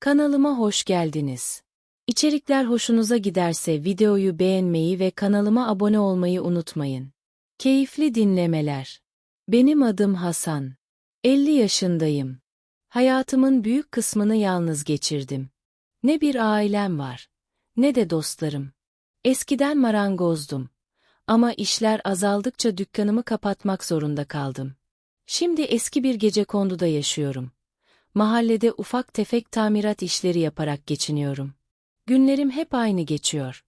Kanalıma hoş geldiniz. İçerikler hoşunuza giderse videoyu beğenmeyi ve kanalıma abone olmayı unutmayın. Keyifli dinlemeler. Benim adım Hasan. 50 yaşındayım. Hayatımın büyük kısmını yalnız geçirdim. Ne bir ailem var, ne de dostlarım. Eskiden marangozdum. Ama işler azaldıkça dükkanımı kapatmak zorunda kaldım. Şimdi eski bir gecekonduda yaşıyorum. Mahallede ufak tefek tamirat işleri yaparak geçiniyorum. Günlerim hep aynı geçiyor.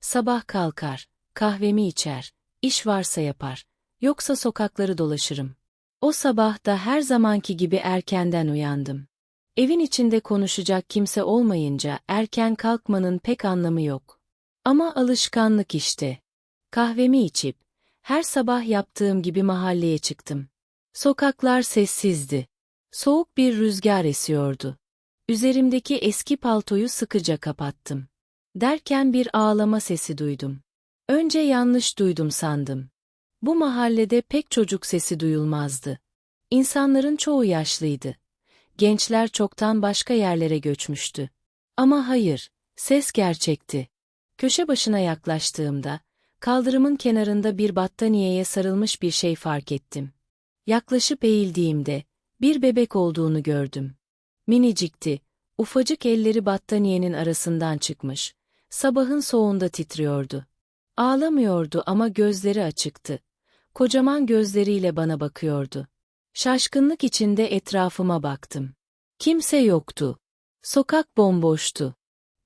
Sabah kalkar, kahvemi içer, iş varsa yapar, yoksa sokakları dolaşırım. O sabah da her zamanki gibi erkenden uyandım. Evin içinde konuşacak kimse olmayınca erken kalkmanın pek anlamı yok. Ama alışkanlık işte. Kahvemi içip, her sabah yaptığım gibi mahalleye çıktım. Sokaklar sessizdi. Soğuk bir rüzgar esiyordu. Üzerimdeki eski paltoyu sıkıca kapattım. Derken bir ağlama sesi duydum. Önce yanlış duydum sandım. Bu mahallede pek çocuk sesi duyulmazdı. İnsanların çoğu yaşlıydı. Gençler çoktan başka yerlere göçmüştü. Ama hayır, ses gerçekti. Köşe başına yaklaştığımda, kaldırımın kenarında bir battaniyeye sarılmış bir şey fark ettim. Yaklaşıp eğildiğimde, bir bebek olduğunu gördüm. Minicikti, ufacık elleri battaniyenin arasından çıkmış, sabahın soğuğunda titriyordu. Ağlamıyordu ama gözleri açıktı. Kocaman gözleriyle bana bakıyordu. Şaşkınlık içinde etrafıma baktım. Kimse yoktu. Sokak bomboştu.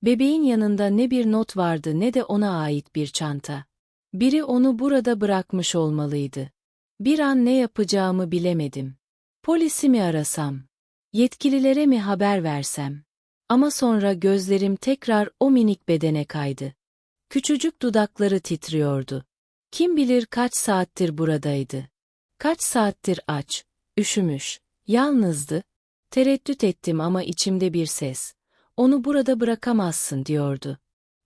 Bebeğin yanında ne bir not vardı ne de ona ait bir çanta. Biri onu burada bırakmış olmalıydı. Bir an ne yapacağımı bilemedim. Polisi mi arasam? Yetkililere mi haber versem? Ama sonra gözlerim tekrar o minik bedene kaydı. Küçücük dudakları titriyordu. Kim bilir kaç saattir buradaydı. Kaç saattir aç, üşümüş, yalnızdı. Tereddüt ettim ama içimde bir ses. Onu burada bırakamazsın diyordu.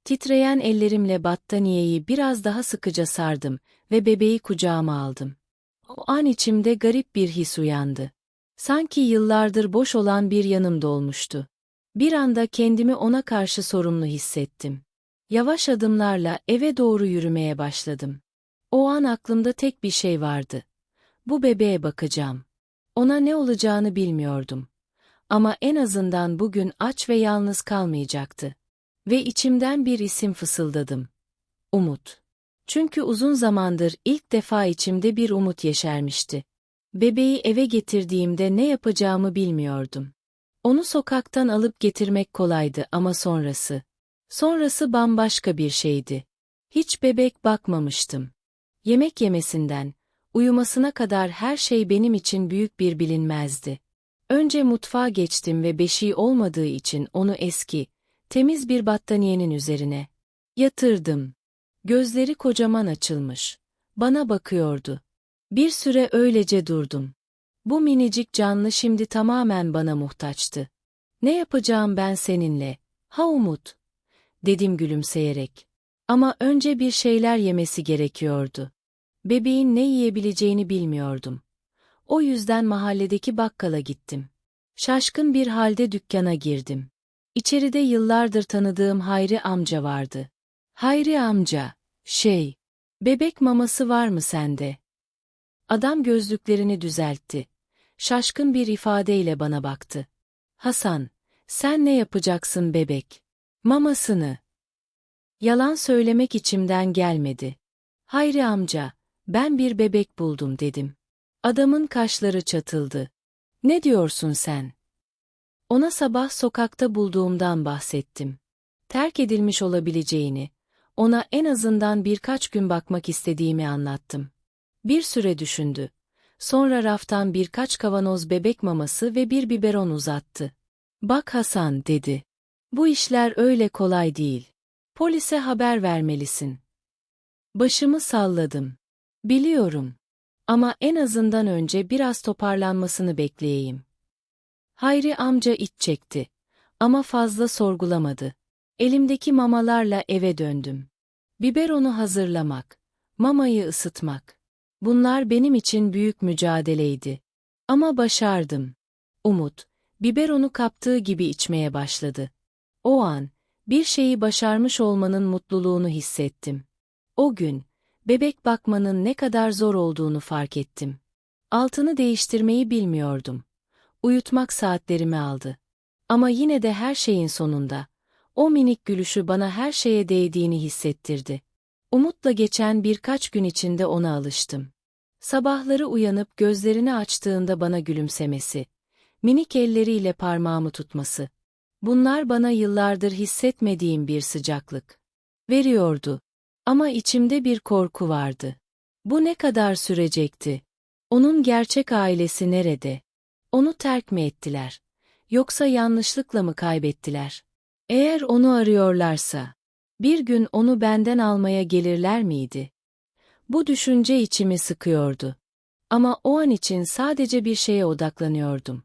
Titreyen ellerimle battaniyeyi biraz daha sıkıca sardım ve bebeği kucağıma aldım. O an içimde garip bir his uyandı. Sanki yıllardır boş olan bir yanım dolmuştu. Bir anda kendimi ona karşı sorumlu hissettim. Yavaş adımlarla eve doğru yürümeye başladım. O an aklımda tek bir şey vardı. Bu bebeğe bakacağım. Ona ne olacağını bilmiyordum. Ama en azından bugün aç ve yalnız kalmayacaktı. Ve içimden bir isim fısıldadım. Umut. Çünkü uzun zamandır ilk defa içimde bir umut yeşermişti. Bebeği eve getirdiğimde ne yapacağımı bilmiyordum. Onu sokaktan alıp getirmek kolaydı ama sonrası. Sonrası bambaşka bir şeydi. Hiç bebek bakmamıştım. Yemek yemesinden, uyumasına kadar her şey benim için büyük bir bilinmezdi. Önce mutfağa geçtim ve beşiği olmadığı için onu eski, temiz bir battaniyenin üzerine yatırdım. Gözleri kocaman açılmış. Bana bakıyordu. Bir süre öylece durdum. Bu minicik canlı şimdi tamamen bana muhtaçtı. Ne yapacağım ben seninle? Ha Umut? Dedim gülümseyerek. Ama önce bir şeyler yemesi gerekiyordu. Bebeğin ne yiyebileceğini bilmiyordum. O yüzden mahalledeki bakkala gittim. Şaşkın bir halde dükkana girdim. İçeride yıllardır tanıdığım Hayri amca vardı. Hayri amca, şey, bebek maması var mı sende? Adam gözlüklerini düzeltti. Şaşkın bir ifadeyle bana baktı. Hasan, sen ne yapacaksın bebek? Mamasını. Yalan söylemek içimden gelmedi. Hayri amca, ben bir bebek buldum dedim. Adamın kaşları çatıldı. Ne diyorsun sen? Ona sabah sokakta bulduğumdan bahsettim. Terk edilmiş olabileceğini, ona en azından birkaç gün bakmak istediğimi anlattım. Bir süre düşündü. Sonra raftan birkaç kavanoz bebek maması ve bir biberon uzattı. Bak Hasan dedi. Bu işler öyle kolay değil. Polise haber vermelisin. Başımı salladım. Biliyorum. Ama en azından önce biraz toparlanmasını bekleyeyim. Hayri amca iç çekti. Ama fazla sorgulamadı. Elimdeki mamalarla eve döndüm. Biberonu hazırlamak, mamayı ısıtmak. Bunlar benim için büyük mücadeleydi. Ama başardım. Umut, Biberonu kaptığı gibi içmeye başladı. O an, bir şeyi başarmış olmanın mutluluğunu hissettim. O gün, bebek bakmanın ne kadar zor olduğunu fark ettim. Altını değiştirmeyi bilmiyordum. Uyutmak saatlerimi aldı. Ama yine de her şeyin sonunda, o minik gülüşü bana her şeye değdiğini hissettirdi. Umutla geçen birkaç gün içinde ona alıştım. Sabahları uyanıp gözlerini açtığında bana gülümsemesi, minik elleriyle parmağımı tutması. Bunlar bana yıllardır hissetmediğim bir sıcaklık. Veriyordu. Ama içimde bir korku vardı. Bu ne kadar sürecekti? Onun gerçek ailesi nerede? Onu terk mi ettiler? Yoksa yanlışlıkla mı kaybettiler? Eğer onu arıyorlarsa, bir gün onu benden almaya gelirler miydi? Bu düşünce içimi sıkıyordu. Ama o an için sadece bir şeye odaklanıyordum.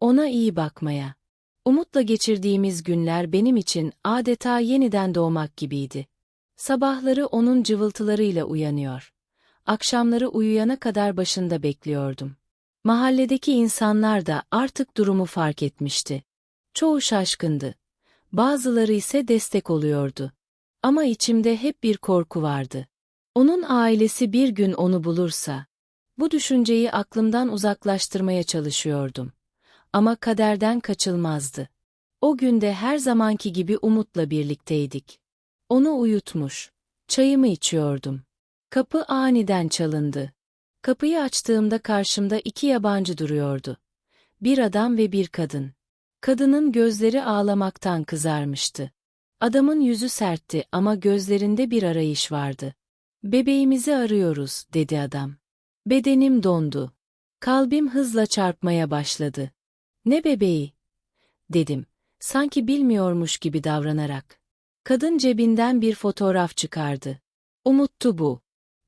Ona iyi bakmaya. Umutla geçirdiğimiz günler benim için adeta yeniden doğmak gibiydi. Sabahları onun cıvıltılarıyla uyanıyor. Akşamları uyuyana kadar başında bekliyordum. Mahalledeki insanlar da artık durumu fark etmişti. Çoğu şaşkındı. Bazıları ise destek oluyordu. Ama içimde hep bir korku vardı. Onun ailesi bir gün onu bulursa, bu düşünceyi aklımdan uzaklaştırmaya çalışıyordum. Ama kaderden kaçılmazdı. O günde her zamanki gibi Umut'la birlikteydik. Onu uyutmuş. Çayımı içiyordum. Kapı aniden çalındı. Kapıyı açtığımda karşımda iki yabancı duruyordu. Bir adam ve bir kadın. Kadının gözleri ağlamaktan kızarmıştı. Adamın yüzü sertti ama gözlerinde bir arayış vardı. Bebeğimizi arıyoruz, dedi adam. Bedenim dondu. Kalbim hızla çarpmaya başladı. Ne bebeği? Dedim, sanki bilmiyormuş gibi davranarak. Kadın cebinden bir fotoğraf çıkardı. Umuttu bu.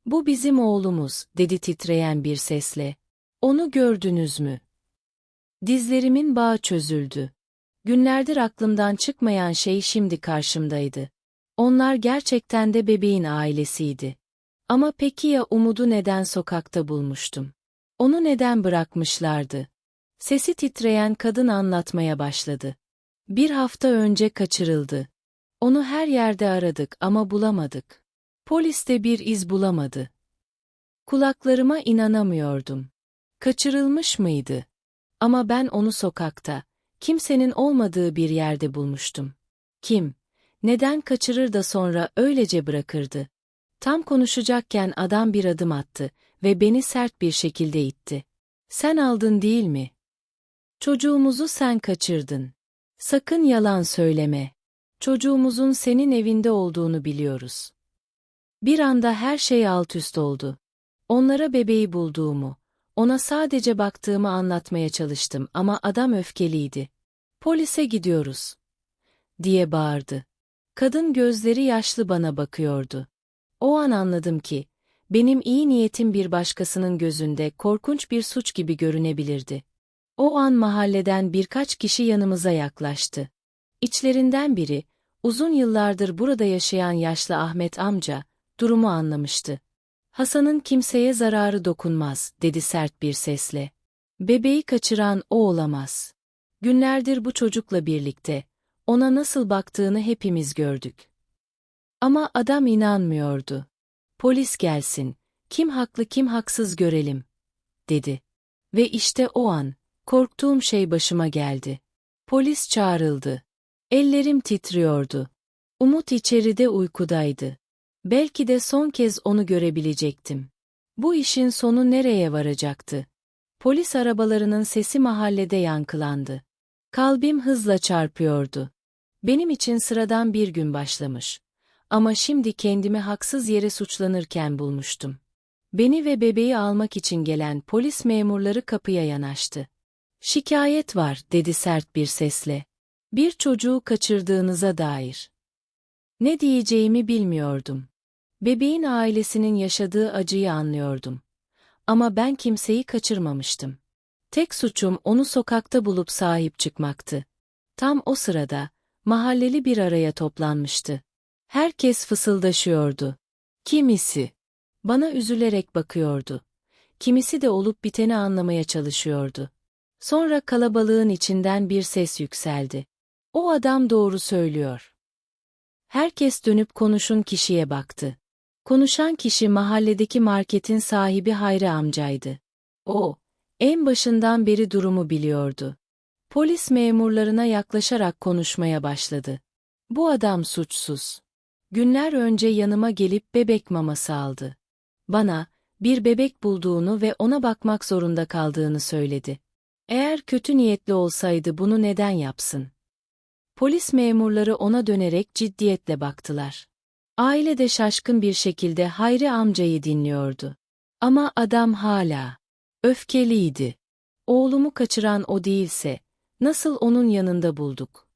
Bu bizim oğlumuz, dedi titreyen bir sesle. Onu gördünüz mü? Dizlerimin bağı çözüldü. Günlerdir aklımdan çıkmayan şey şimdi karşımdaydı. Onlar gerçekten de bebeğin ailesiydi. Ama peki ya Umud'u neden sokakta bulmuştum? Onu neden bırakmışlardı? Sesi titreyen kadın anlatmaya başladı. Bir hafta önce kaçırıldı. Onu her yerde aradık ama bulamadık. Polis de bir iz bulamadı. Kulaklarıma inanamıyordum. Kaçırılmış mıydı? Ama ben onu sokakta, kimsenin olmadığı bir yerde bulmuştum. Kim, neden kaçırır da sonra öylece bırakırdı? Tam konuşacakken adam bir adım attı ve beni sert bir şekilde itti. Sen aldın değil mi? Çocuğumuzu sen kaçırdın. Sakın yalan söyleme. Çocuğumuzun senin evinde olduğunu biliyoruz. Bir anda her şey alt üst oldu. Onlara bebeği bulduğumu, ona sadece baktığımı anlatmaya çalıştım ama adam öfkeliydi. Polise gidiyoruz. diye bağırdı. Kadın gözleri yaşlı bana bakıyordu. O an anladım ki, benim iyi niyetim bir başkasının gözünde korkunç bir suç gibi görünebilirdi. O an mahalleden birkaç kişi yanımıza yaklaştı. İçlerinden biri, uzun yıllardır burada yaşayan yaşlı Ahmet amca, durumu anlamıştı. Hasan'ın kimseye zararı dokunmaz, dedi sert bir sesle. Bebeği kaçıran o olamaz. Günlerdir bu çocukla birlikte, ona nasıl baktığını hepimiz gördük. Ama adam inanmıyordu. Polis gelsin, kim haklı kim haksız görelim, dedi. Ve işte o an, korktuğum şey başıma geldi. Polis çağrıldı. Ellerim titriyordu. Umut içeride uykudaydı. Belki de son kez onu görebilecektim. Bu işin sonu nereye varacaktı? Polis arabalarının sesi mahallede yankılandı. Kalbim hızla çarpıyordu. Benim için sıradan bir gün başlamış. Ama şimdi kendimi haksız yere suçlanırken bulmuştum. Beni ve bebeği almak için gelen polis memurları kapıya yanaştı. Şikayet var, dedi sert bir sesle. Bir çocuğu kaçırdığınıza dair. Ne diyeceğimi bilmiyordum. Bebeğin ailesinin yaşadığı acıyı anlıyordum. Ama ben kimseyi kaçırmamıştım. Tek suçum onu sokakta bulup sahip çıkmaktı. Tam o sırada, mahalleli bir araya toplanmıştı. Herkes fısıldaşıyordu. Kimisi bana üzülerek bakıyordu. Kimisi de olup biteni anlamaya çalışıyordu. Sonra kalabalığın içinden bir ses yükseldi. O adam doğru söylüyor. Herkes dönüp konuşun kişiye baktı. Konuşan kişi mahalledeki marketin sahibi Hayri amcaydı. O, en başından beri durumu biliyordu. Polis memurlarına yaklaşarak konuşmaya başladı. Bu adam suçsuz. Günler önce yanıma gelip bebek maması aldı. Bana, bir bebek bulduğunu ve ona bakmak zorunda kaldığını söyledi. Eğer kötü niyetli olsaydı bunu neden yapsın? Polis memurları ona dönerek ciddiyetle baktılar. Aile de şaşkın bir şekilde Hayri amcayı dinliyordu. Ama adam hala öfkeliydi. Oğlumu kaçıran o değilse, nasıl onun yanında bulduk?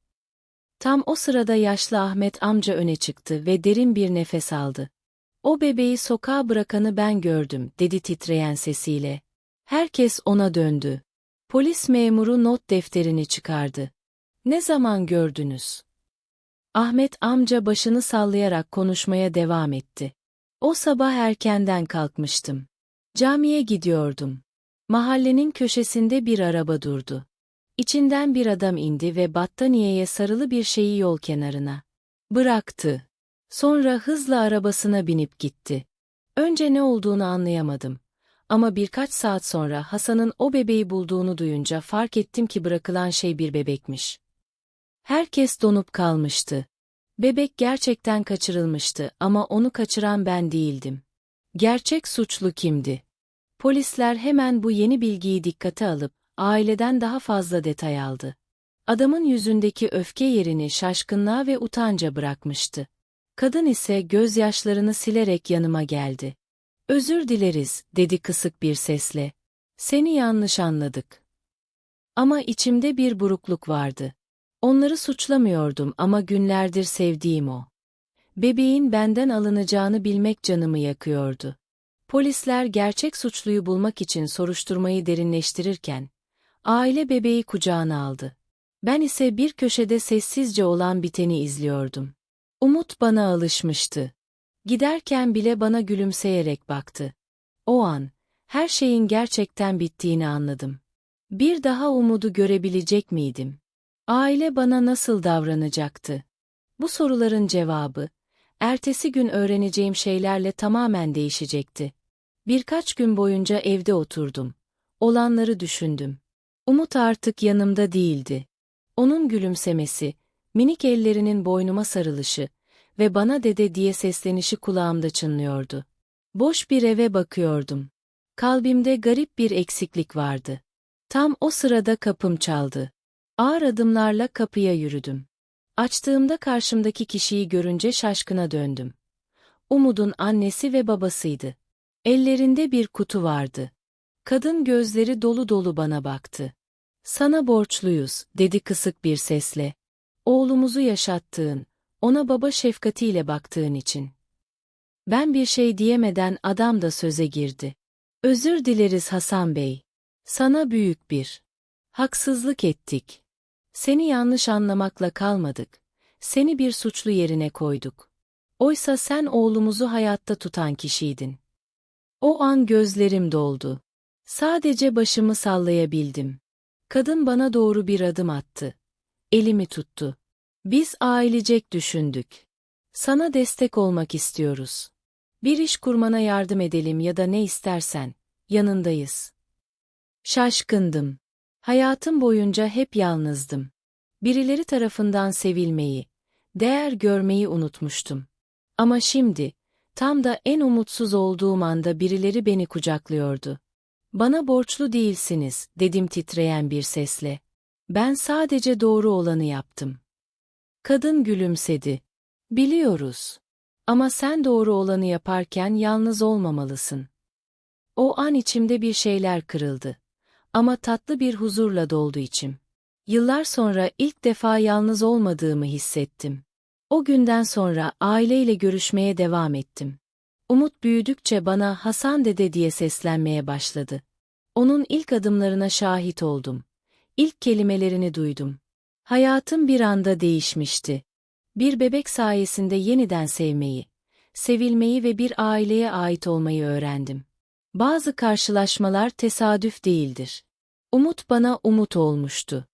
Tam o sırada yaşlı Ahmet amca öne çıktı ve derin bir nefes aldı. O bebeği sokağa bırakanı ben gördüm, dedi titreyen sesiyle. Herkes ona döndü. Polis memuru not defterini çıkardı. Ne zaman gördünüz? Ahmet amca başını sallayarak konuşmaya devam etti. O sabah erkenden kalkmıştım. Camiye gidiyordum. Mahallenin köşesinde bir araba durdu. İçinden bir adam indi ve battaniyeye sarılı bir şeyi yol kenarına bıraktı. Sonra hızla arabasına binip gitti. Önce ne olduğunu anlayamadım. Ama birkaç saat sonra Hasan'ın o bebeği bulduğunu duyunca fark ettim ki bırakılan şey bir bebekmiş. Herkes donup kalmıştı. Bebek gerçekten kaçırılmıştı ama onu kaçıran ben değildim. Gerçek suçlu kimdi? Polisler hemen bu yeni bilgiyi dikkate alıp aileden daha fazla detay aldı. Adamın yüzündeki öfke yerini şaşkınlığa ve utanca bırakmıştı. Kadın ise gözyaşlarını silerek yanıma geldi. Özür dileriz, dedi kısık bir sesle. Seni yanlış anladık. Ama içimde bir burukluk vardı. Onları suçlamıyordum ama günlerdir sevdiğim o. Bebeğin benden alınacağını bilmek canımı yakıyordu. Polisler gerçek suçluyu bulmak için soruşturmayı derinleştirirken, aile bebeği kucağına aldı. Ben ise bir köşede sessizce olan biteni izliyordum. Umut bana alışmıştı. Giderken bile bana gülümseyerek baktı. O an, her şeyin gerçekten bittiğini anladım. Bir daha umudu görebilecek miydim? Aile bana nasıl davranacaktı? Bu soruların cevabı, ertesi gün öğreneceğim şeylerle tamamen değişecekti. Birkaç gün boyunca evde oturdum. Olanları düşündüm. Umut artık yanımda değildi. Onun gülümsemesi, minik ellerinin boynuma sarılışı ve bana dede diye seslenişi kulağımda çınlıyordu. Boş bir eve bakıyordum. Kalbimde garip bir eksiklik vardı. Tam o sırada kapım çaldı. Ağır adımlarla kapıya yürüdüm. Açtığımda karşımdaki kişiyi görünce şaşkına döndüm. Umud'un annesi ve babasıydı. Ellerinde bir kutu vardı. Kadın gözleri dolu dolu bana baktı. Sana borçluyuz, dedi kısık bir sesle. Oğlumuzu yaşattığın, ona baba şefkatiyle baktığın için. Ben bir şey diyemeden adam da söze girdi. Özür dileriz Hasan Bey. Sana büyük bir haksızlık ettik. Seni yanlış anlamakla kalmadık. Seni bir suçlu yerine koyduk. Oysa sen oğlumuzu hayatta tutan kişiydin. O an gözlerim doldu. Sadece başımı sallayabildim. Kadın bana doğru bir adım attı. Elimi tuttu. Biz ailecek düşündük. Sana destek olmak istiyoruz. Bir iş kurmana yardım edelim ya da ne istersen, yanındayız. Şaşkındım. Hayatım boyunca hep yalnızdım. Birileri tarafından sevilmeyi, değer görmeyi unutmuştum. Ama şimdi, tam da en umutsuz olduğum anda birileri beni kucaklıyordu. Bana borçlu değilsiniz, dedim titreyen bir sesle. Ben sadece doğru olanı yaptım. Kadın gülümsedi. Biliyoruz. Ama sen doğru olanı yaparken yalnız olmamalısın. O an içimde bir şeyler kırıldı. Ama tatlı bir huzurla doldu içim. Yıllar sonra ilk defa yalnız olmadığımı hissettim. O günden sonra aileyle görüşmeye devam ettim. Umut büyüdükçe bana Hasan dede diye seslenmeye başladı. Onun ilk adımlarına şahit oldum. İlk kelimelerini duydum. Hayatım bir anda değişmişti. Bir bebek sayesinde yeniden sevmeyi, sevilmeyi ve bir aileye ait olmayı öğrendim. Bazı karşılaşmalar tesadüf değildir. Umut bana umut olmuştu.